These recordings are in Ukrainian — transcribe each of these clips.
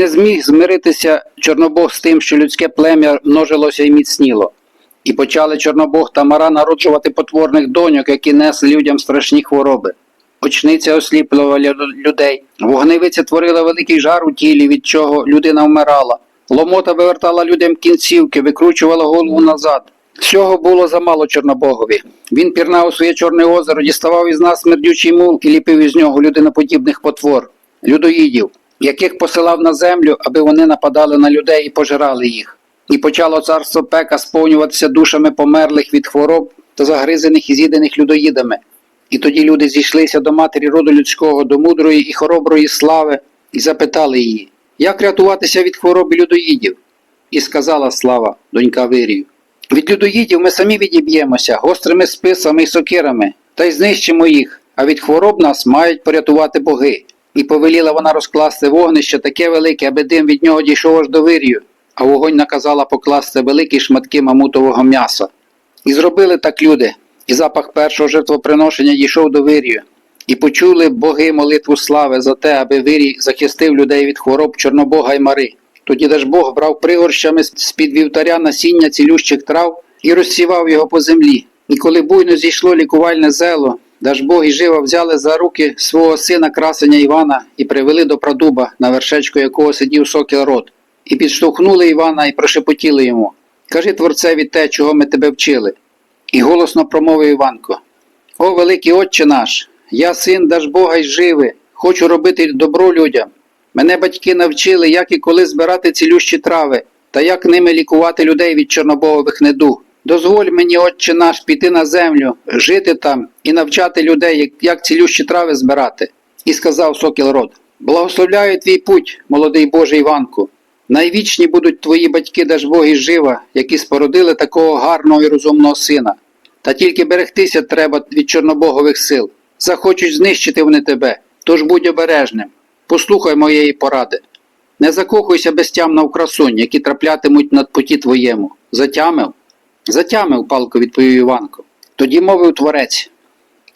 не зміг змиритися Чорнобог з тим, що людське плем'я множилося і міцніло. І почали Чорнобог та Мара народжувати потворних доньок, які несли людям страшні хвороби. Очниця осліплювала людей, вогневиця творила великий жар у тілі, від чого людина вмирала. Ломота вивертала людям кінцівки, викручувала голову назад. Всього було замало Чорнобогові. Він пірнав у своє чорне озеро, діставав із нас смердючий мул і ліпив із нього людиноподібних потвор, людоїдів, яких посилав на землю, аби вони нападали на людей і пожирали їх. І почало царство пека сповнюватися душами померлих від хвороб та загризених і з'їдених людоїдами. І тоді люди зійшлися до матері роду людського, до мудрої і хороброї слави, і запитали її, як рятуватися від хвороб людоїдів? І сказала слава, донька Вирію. Від людоїдів ми самі відіб'ємося гострими списами і сокирами, та й знищимо їх, а від хвороб нас мають порятувати боги. І повеліла вона розкласти вогнище таке велике, аби дим від нього дійшов аж до вирію, а вогонь наказала покласти великі шматки мамутового м'яса. І зробили так люди, і запах першого жертвоприношення дійшов до вирію. І почули боги молитву слави за те, аби вирій захистив людей від хвороб Чорнобога й Мари. Тоді Дажбог брав пригорщами з-під вівтаря насіння цілющих трав і розсівав його по землі. І коли буйно зійшло лікувальне зело, Дажбог і жива взяли за руки свого сина красення Івана і привели до прадуба, на вершечку якого сидів сокіл род. І підштовхнули Івана і прошепотіли йому Кажи творцеві те, чого ми тебе вчили. І голосно промовив Іванко: О, великий Отче наш, я син Дажбога й живи, хочу робити добро людям. Мене батьки навчили, як і коли збирати цілющі трави, та як ними лікувати людей від чорнобогових недуг. Дозволь мені, Отче наш, піти на землю, жити там і навчати людей, як, цілющі трави збирати. І сказав сокіл род: Благословляю твій путь, молодий Божий Іванку. Найвічні будуть твої батьки Дажбог і жива, які спородили такого гарного і розумного сина. Та тільки берегтися треба від чорнобогових сил. Захочуть знищити вони тебе, тож будь обережним. Послухай моєї поради. Не закохуйся безтямно в красунь, які траплятимуть над путі твоєму. Затямив? Затямив, палко відповів Іванко. Тоді мовив творець.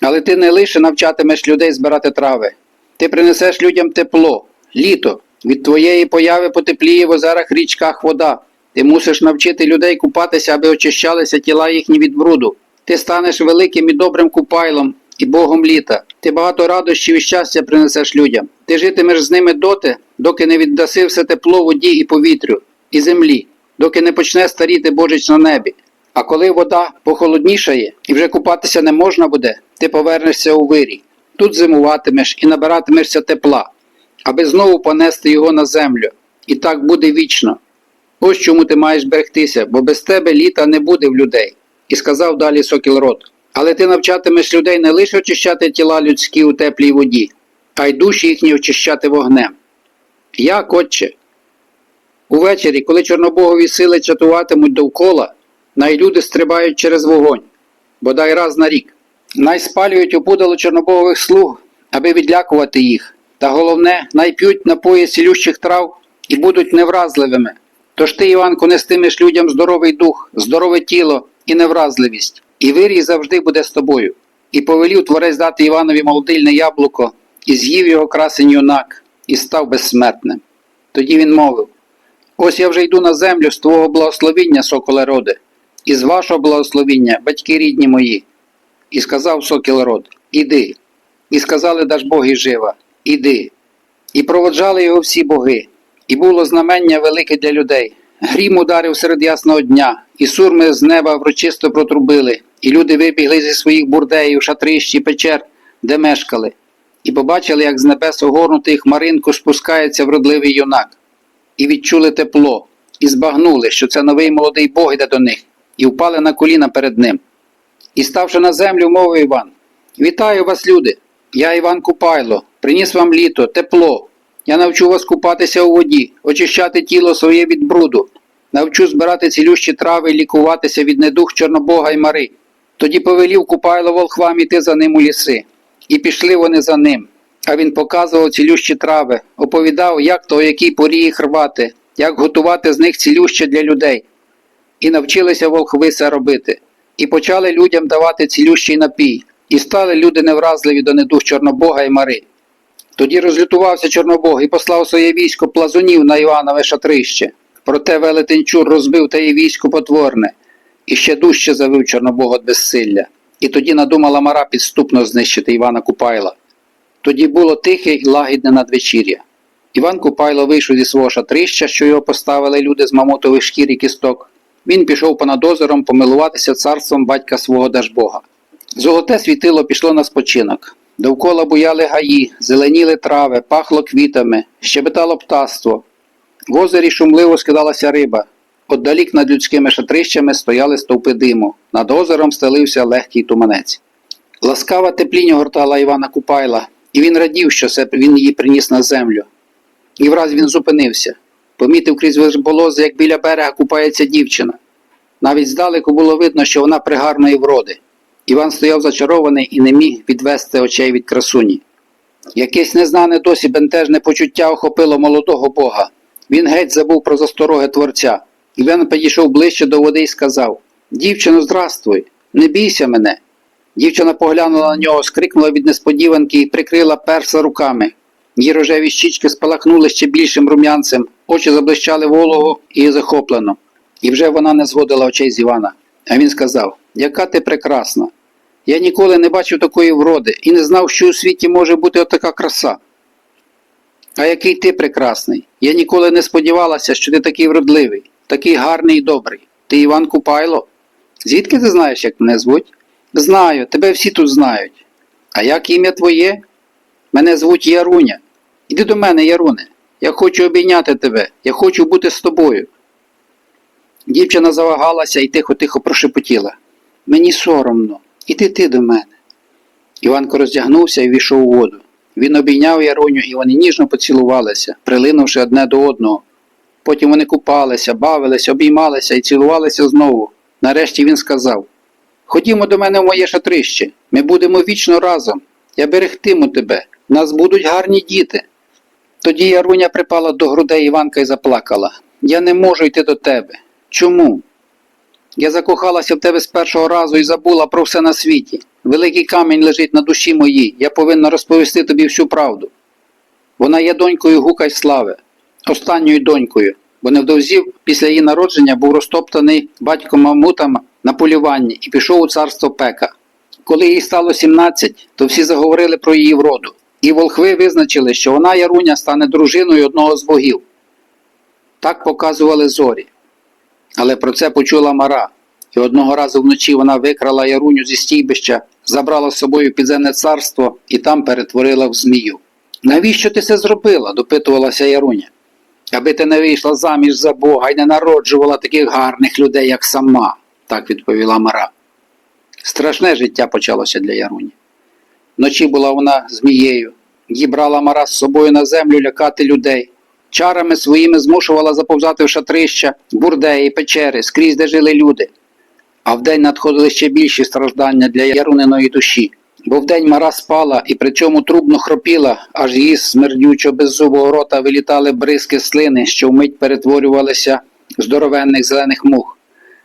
Але ти не лише навчатимеш людей збирати трави. Ти принесеш людям тепло, літо. Від твоєї появи потепліє в озерах річках вода. Ти мусиш навчити людей купатися, аби очищалися тіла їхні від бруду. Ти станеш великим і добрим купайлом і Богом літа. Ти багато радощів і щастя принесеш людям. Ти житимеш з ними доти, доки не віддаси все тепло воді і повітрю, і землі, доки не почне старіти Божич на небі. А коли вода похолоднішає і вже купатися не можна буде, ти повернешся у вирій. Тут зимуватимеш і набиратимешся тепла, аби знову понести його на землю. І так буде вічно. Ось чому ти маєш берегтися, бо без тебе літа не буде в людей. І сказав далі Сокіл Рот. Але ти навчатимеш людей не лише очищати тіла людські у теплій воді, а й душі їхні очищати вогнем. Як, отче? Увечері, коли чорнобогові сили чатуватимуть довкола, найлюди стрибають через вогонь, бодай раз на рік. Най спалюють опудало чорнобогових слуг, аби відлякувати їх. Та головне, най п'ють напої цілющих трав і будуть невразливими. Тож ти, Іванку, нестимеш людям здоровий дух, здорове тіло і невразливість, і вирій завжди буде з тобою. І повелів творець дати Іванові молодильне яблуко, і з'їв його красень юнак, і став безсмертним. Тоді він мовив: Ось я вже йду на землю з твого благословіння, соколе роде, і з вашого благословіння, батьки рідні мої. І сказав сокіл род, іди. І сказали Дажбоги жива, іди. І проводжали його всі боги. І було знамення велике для людей. Грім ударив серед ясного дня, і сурми з неба врочисто протрубили, і люди вибігли зі своїх бурдеїв, шатрищ і печер, де мешкали, і побачили, як з небес огорнутий хмаринку спускається вродливий юнак, і відчули тепло, і збагнули, що це новий молодий Бог йде до них, і впали на коліна перед ним. І ставши на землю, мовив Іван: Вітаю вас, люди! Я Іван Купайло, приніс вам літо, тепло. Я навчу вас купатися у воді, очищати тіло своє від бруду, навчу збирати цілющі трави і лікуватися від недух Чорнобога й Мари. Тоді повелів Купайло волхвам іти за ним у ліси. І пішли вони за ним. А він показував цілющі трави, оповідав, як то, о якій порі їх рвати, як готувати з них цілюще для людей. І навчилися волхви це робити. І почали людям давати цілющий напій, і стали люди невразливі до недух Чорнобога і Мари. Тоді розлютувався Чорнобог і послав своє військо плазунів на Іванове шатрище. Проте велетень Чур розбив те і військо потворне, і ще дужче завив Чорнобога безсилля. І тоді надумала Мара підступно знищити Івана Купайла. Тоді було тихе й лагідне надвечір'я. Іван Купайло вийшов зі свого шатрища, що його поставили люди з мамотових шкір і кісток. Він пішов понад озером помилуватися царством батька свого Дажбога. Золоте світило пішло на спочинок. Довкола буяли гаї, зеленіли трави, пахло квітами, щебетало птаство. В озері шумливо скидалася риба. Отдалік над людськими шатрищами стояли стовпи диму. Над озером стелився легкий туманець. Ласкава теплінь огортала Івана Купайла, і він радів, що це він її приніс на землю. І враз він зупинився. Помітив крізь верболози, як біля берега купається дівчина. Навіть здалеку було видно, що вона пригарної вроди. Іван стояв зачарований і не міг відвести очей від красуні. Якесь незнане досі бентежне почуття охопило молодого бога. Він геть забув про застороги творця. Іван підійшов ближче до води і сказав: Дівчино, здравствуй, не бійся мене. Дівчина поглянула на нього, скрикнула від несподіванки і прикрила перса руками. Її рожеві щічки спалахнули ще більшим рум'янцем, очі заблищали волого і захоплено. І вже вона не зводила очей з Івана. А він сказав: Яка ти прекрасна! Я ніколи не бачив такої вроди і не знав, що у світі може бути отака краса. А який ти прекрасний! Я ніколи не сподівалася, що ти такий вродливий, такий гарний і добрий. Ти Іван Купайло? Звідки ти знаєш, як мене звуть? Знаю, тебе всі тут знають. А як ім'я твоє? Мене звуть Яруня. Іди до мене, Яруне. Я хочу обійняти тебе, я хочу бути з тобою. Дівчина завагалася і тихо-тихо прошепотіла. Мені соромно, іди ти до мене. Іванко роздягнувся і війшов у воду. Він обійняв Яруню, і вони ніжно поцілувалися, прилинувши одне до одного. Потім вони купалися, бавилися, обіймалися і цілувалися знову. Нарешті він сказав: Ходімо до мене в моє шатрище, ми будемо вічно разом. Я берегтиму тебе, в нас будуть гарні діти. Тоді Яруня припала до грудей Іванка і заплакала. Я не можу йти до тебе. Чому? Я закохалася в тебе з першого разу і забула про все на світі. Великий камінь лежить на душі моїй, я повинна розповісти тобі всю правду. Вона є донькою Гука й Слави, останньою донькою, бо невдовзі після її народження був розтоптаний батьком Мамутам на полюванні і пішов у царство пека. Коли їй стало 17, то всі заговорили про її вроду, і волхви визначили, що вона Яруня стане дружиною одного з богів. Так показували зорі. Але про це почула Мара, і одного разу вночі вона викрала Яруню зі стійбища, забрала з собою підземне царство і там перетворила в змію. Навіщо ти це зробила? допитувалася Яруня. Аби ти не вийшла заміж за Бога і не народжувала таких гарних людей, як сама, так відповіла Мара. Страшне життя почалося для Яруні. Вночі була вона змією, її брала Мара з собою на землю лякати людей. Чарами своїми змушувала заповзати в шатрища, бурдеї, печери, скрізь, де жили люди. А вдень надходили ще більші страждання для Яруниної душі, бо вдень Мара спала і при цьому трубно хропіла, аж її смердючо беззубого рота вилітали бризки слини, що вмить перетворювалися здоровенних зелених мух.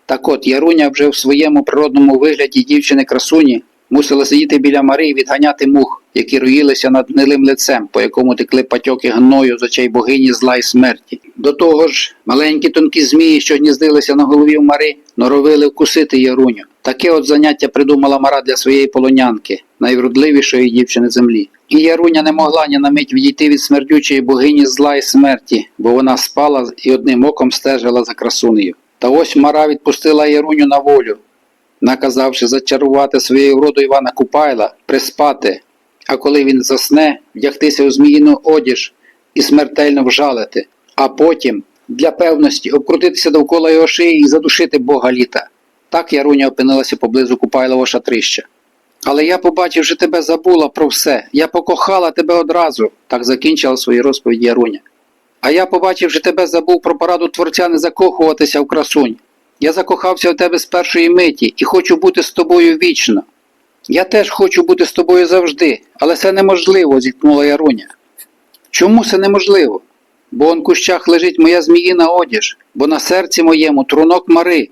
Так от Яруня вже в своєму природному вигляді дівчини красуні мусила сидіти біля Мари і відганяти мух, які роїлися над гнилим лицем, по якому текли патьоки гною з очей богині зла й смерті. До того ж, маленькі тонкі змії, що гніздилися на голові в Мари, норовили вкусити Яруню. Таке от заняття придумала Мара для своєї полонянки, найвродливішої дівчини землі. І Яруня не могла ні на мить відійти від смердючої богині зла й смерті, бо вона спала і одним оком стежила за красунею. Та ось Мара відпустила Яруню на волю, наказавши зачарувати своєю вроду Івана Купайла, приспати, а коли він засне, вдягтися у зміїну одіж і смертельно вжалити, а потім, для певності, обкрутитися довкола його шиї і задушити Бога літа. Так Яруня опинилася поблизу Купайлового шатрища. Але я, побачивши тебе, забула про все. Я покохала тебе одразу, так закінчила свої розповіді Яруня. А я, побачивши тебе, забув про пораду творця не закохуватися в красунь. Я закохався в тебе з першої миті і хочу бути з тобою вічно. Я теж хочу бути з тобою завжди, але це неможливо, зіткнула Яруня. Чому це неможливо? Бо он кущах лежить моя зміїна одіж, бо на серці моєму трунок Мари.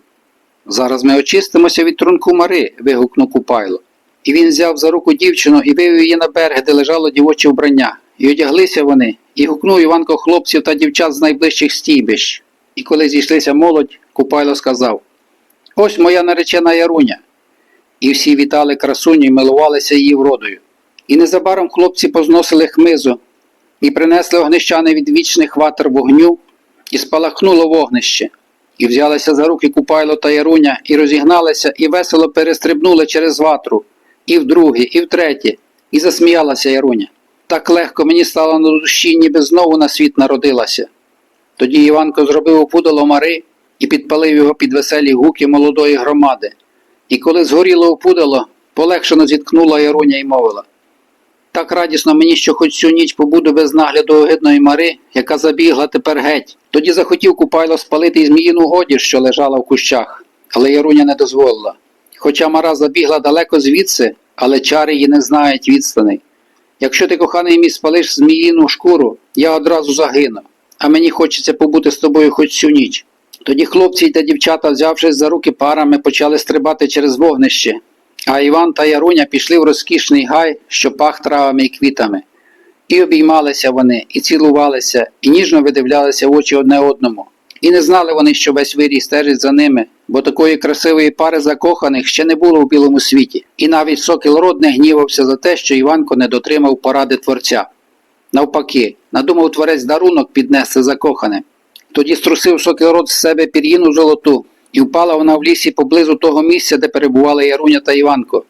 Зараз ми очистимося від трунку Мари, вигукнув Купайло. і він взяв за руку дівчину і вивів її на берег, де лежало дівоче вбрання. І одяглися вони, і гукнув Іванко хлопців та дівчат з найближчих стійбищ. І коли зійшлися молодь, Купайло сказав: Ось моя наречена Яруня. І всі вітали красуню і милувалися її вродою. І незабаром хлопці позносили хмизу, і принесли огнищани від вічних ватер вогню, і спалахнуло вогнище. І взялися за руки Купайло та Яруня, і розігналися, і весело перестрибнули через ватру, і вдруге, і втретє, і засміялася Яруня. Так легко мені стало на душі, ніби знову на світ народилася. Тоді Іванко зробив опудало мари і підпалив його під веселі гуки молодої громади. І коли згоріло опудало, полегшено зіткнула Яруня і мовила. Так радісно мені, що хоч цю ніч побуду без нагляду огидної мари, яка забігла тепер геть. Тоді захотів Купайло спалити й зміїну годір, що лежала в кущах, але Яруня не дозволила. Хоча мара забігла далеко звідси, але чари її не знають відстаней. Якщо ти, коханий мій, спалиш зміїну шкуру, я одразу загину, а мені хочеться побути з тобою хоч цю ніч. Тоді хлопці та дівчата, взявшись за руки парами, почали стрибати через вогнище, а Іван та Яруня пішли в розкішний гай, що пах травами і квітами. І обіймалися вони, і цілувалися, і ніжно видивлялися в очі одне одному. І не знали вони, що весь вирій стежить за ними, бо такої красивої пари закоханих ще не було в білому світі. І навіть сокіл род не гнівався за те, що Іванко не дотримав поради творця. Навпаки, надумав творець дарунок піднести закоханим. Тоді струсив сокіл род з себе пір'їну золоту, і впала вона в лісі поблизу того місця, де перебували Яруня та Іванко.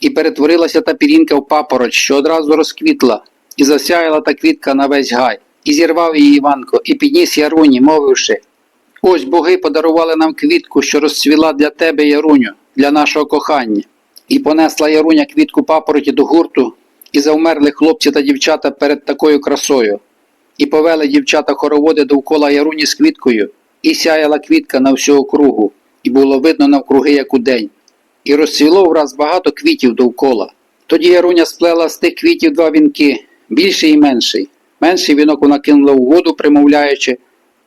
І перетворилася та пірінка в папороч, що одразу розквітла, і засяяла та квітка на весь гай. І зірвав її Іванко, і підніс Яруні, мовивши Ось боги подарували нам квітку, що розцвіла для тебе, Яруню, для нашого кохання. І понесла Яруня квітку папороті до гурту, і завмерли хлопці та дівчата перед такою красою. І повели дівчата хороводи довкола Яруні з квіткою, і сяяла квітка на всю округу, і було видно навкруги, як удень. І розцвіло враз багато квітів довкола. Тоді Яруня сплела з тих квітів два вінки, більший і менший. Менший вінок вона кинула у воду, примовляючи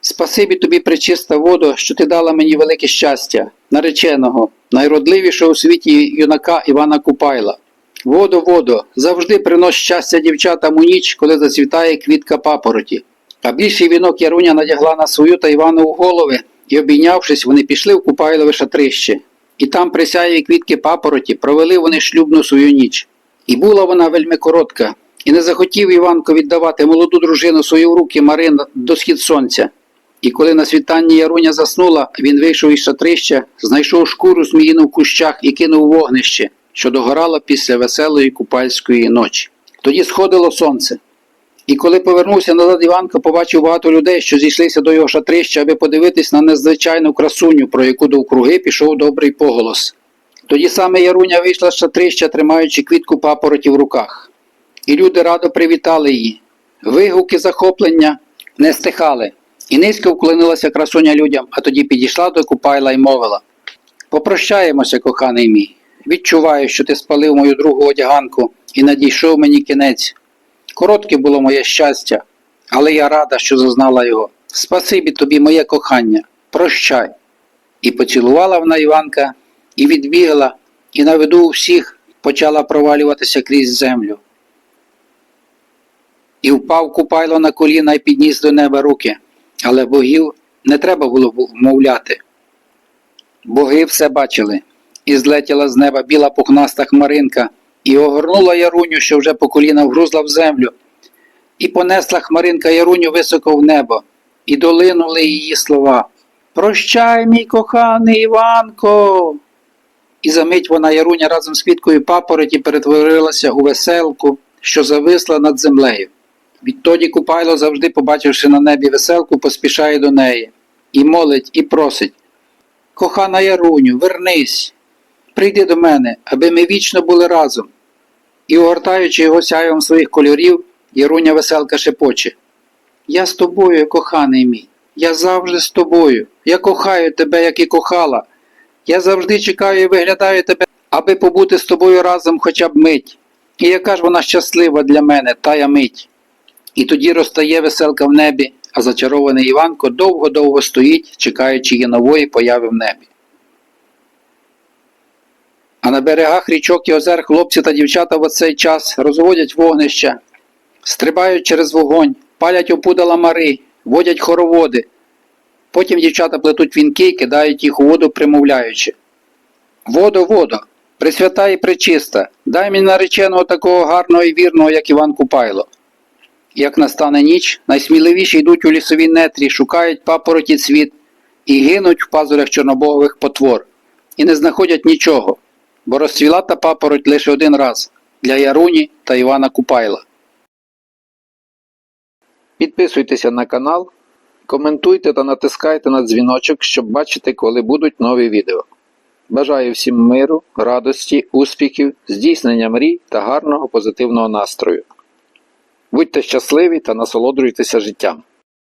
Спасибі тобі, пречиста воду, що ти дала мені велике щастя, нареченого, найродливішого у світі юнака Івана Купайла. Воду, воду, завжди принось щастя дівчатам у ніч, коли зацвітає квітка папороті. А більший вінок Яруня надягла на свою та Іванову голови, і, обійнявшись, вони пішли в Купайлове шатрище. І там, при сяєві квітки папороті, провели вони шлюбну свою ніч. І була вона вельми коротка, і не захотів Іванко віддавати молоду дружину свою в руки Марина до схід сонця. І коли на світанні Яруня заснула, він вийшов із шатрища, знайшов шкуру зміїну в кущах і кинув вогнище, що догорало після веселої купальської ночі. Тоді сходило сонце. І коли повернувся назад Іванко, побачив багато людей, що зійшлися до його шатрища, аби подивитись на незвичайну красуню, про яку довкруги пішов добрий поголос. Тоді саме Яруня вийшла з шатрища, тримаючи квітку папороті в руках. І люди радо привітали її. Вигуки захоплення не стихали. І низько вклонилася красуня людям, а тоді підійшла до Купайла і мовила Попрощаємося, коханий мій. Відчуваю, що ти спалив мою другу одяганку і надійшов мені кінець. Коротке було моє щастя, але я рада, що зазнала його. Спасибі тобі, моє кохання, прощай. І поцілувала вона Іванка, і відбігла, і на виду у всіх почала провалюватися крізь землю. І впав Купайло на коліна і підніс до неба руки. Але богів не треба було вмовляти. Боги все бачили, і злетіла з неба біла пухнаста хмаринка, і огорнула Яруню, що вже по коліна вгрузла в землю, і понесла хмаринка Яруню високо в небо, і долинули її слова Прощай, мій коханий Іванко. І за мить вона Яруня разом з квіткою папороті перетворилася у веселку, що зависла над землею. Відтоді Купайло, завжди побачивши на небі веселку, поспішає до неї і молить, і просить Кохана Яруню, вернись, прийди до мене, аби ми вічно були разом. І, огортаючи його сяєм своїх кольорів, Яруня веселка шепоче Я з тобою, коханий мій, я завжди з тобою. Я кохаю тебе, як і кохала. Я завжди чекаю і виглядаю тебе, аби побути з тобою разом хоча б мить. І яка ж вона щаслива для мене, тая мить. І тоді розтає веселка в небі, а зачарований Іванко довго-довго стоїть, чекаючи її нової появи в небі. А на берегах річок і озер хлопці та дівчата в оцей час розводять вогнища, стрибають через вогонь, палять опудала мари, водять хороводи. Потім дівчата плетуть вінки і кидають їх у воду, примовляючи. Водо, водо, пресвята і пречиста, дай мені нареченого такого гарного і вірного, як Іван Купайло. Як настане ніч, найсміливіші йдуть у лісові нетрі, шукають папороті цвіт і гинуть в пазурях чорнобогових потвор, і не знаходять нічого, бо розцвіла та папороть лише один раз для Яруні та Івана Купайла. Підписуйтеся на канал, коментуйте та натискайте на дзвіночок, щоб бачити, коли будуть нові відео. Бажаю всім миру, радості, успіхів, здійснення мрій та гарного позитивного настрою. Будьте щасливі та насолоджуйтеся життям.